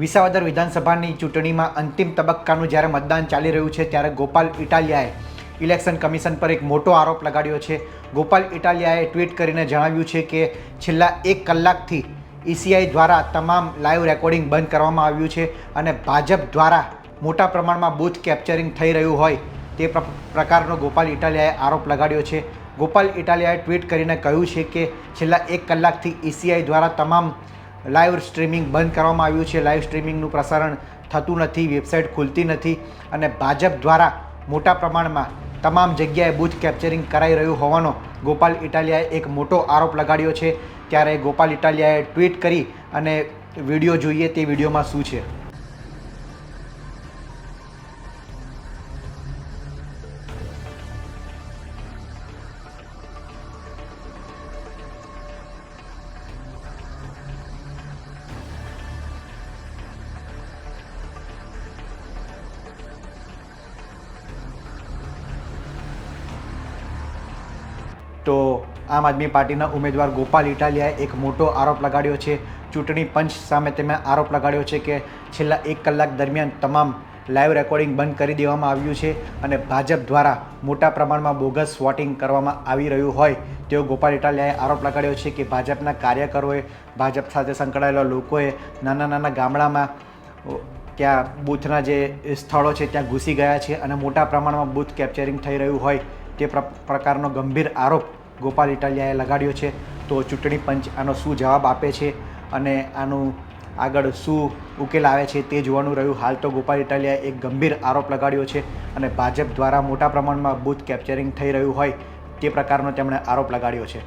વિસાવદર વિધાનસભાની ચૂંટણીમાં અંતિમ તબક્કાનું જ્યારે મતદાન ચાલી રહ્યું છે ત્યારે ગોપાલ ઇટાલિયાએ ઇલેક્શન કમિશન પર એક મોટો આરોપ લગાડ્યો છે. ગોપાલ ઇટાલિયાએ ટ્વીટ કરીને જણાવ્યું છે કે છેલ્લા એક કલાકથી ઈસીઆઈ દ્વારા તમામ લાઈવ રેકોર્ડિંગ બંધ કરવામાં આવ્યું છે અને ભાજપ દ્વારા મોટા પ્રમાણમાં બૂથ કેપ્ચરિંગ થઈ રહ્યું હોય તે પ્ર- પ્રકારનો ગોપાલ ઇટાલિયાએ આરોપ લગાડ્યો છે. ગોપાલ ઇટાલિયાએ ટ્વીટ કરીને કહ્યું છે કે છેલ્લા એક કલાકથી ઈસીઆઈ દ્વારા તમામ લાઈવ સ્ટ્રીમિંગ બંધ કરવામાં આવ્યું છે. લાઈવ સ્ટ્રીમિંગનું પ્રસારણ થતું નથી વેબસાઇટ ખુલતી નથી અને ભાજપ દ્વારા મોટા પ્રમાણમાં તમામ જગ્યાએ બૂથ કેપ્ચરિંગ કરાઈ રહ્યું હોવાનો ગોપાલ ઇટાલિયાએ એક મોટો આરોપ લગાડ્યો છે. ત્યારે ગોપાલ ઇટાલિયાએ ટ્વીટ કરી અને વીડિયો જોઈએ તે વિડીયોમાં શું છે? તો આમ આદમી પાર્ટીના ઉમેદવાર ગોપાલ ઇટાલિયાએ એક મોટો આરોપ લગાડ્યો છે. ચૂંટણી પંચ સામે તેમણે આરોપ લગાડ્યો છે કે છેલ્લા એક કલાક દરમિયાન તમામ લાઈવ રેકોર્ડિંગ બંધ કરી દેવામાં આવ્યું છે અને ભાજપ દ્વારા મોટા પ્રમાણમાં બોગસ વોટિંગ કરવામાં આવી રહ્યું હોય તેવો ગોપાલ ઇટાલિયાએ આરોપ લગાડ્યો છે કે ભાજપના કાર્યકરોએ ભાજપ સાથે સંકળાયેલા લોકોએ નાના નાના ગામડામાં ત્યાં બૂથના જે સ્થળો છે ત્યાં ઘૂસી ગયા છે અને મોટા પ્રમાણમાં બૂથ કેપ્ચરિંગ થઈ રહ્યું હોય તે પ્ર- પ્રકારનો ગંભીર આરોપ ગોપાલ ઇટાલિયાએ લગાડ્યો છે. તો ચૂંટણી પંચ આનો શું જવાબ આપે છે અને આનું આગળ શું ઉકેલ આવે છે તે જોવાનું રહ્યું. હાલ તો ગોપાલ ઇટાલિયાએ એક ગંભીર આરોપ લગાડ્યો છે અને ભાજપ દ્વારા મોટા પ્રમાણમાં બૂથ કેપ્ચરિંગ થઈ રહ્યું હોય તે પ્રકારનો તેમણે આરોપ લગાડ્યો છે.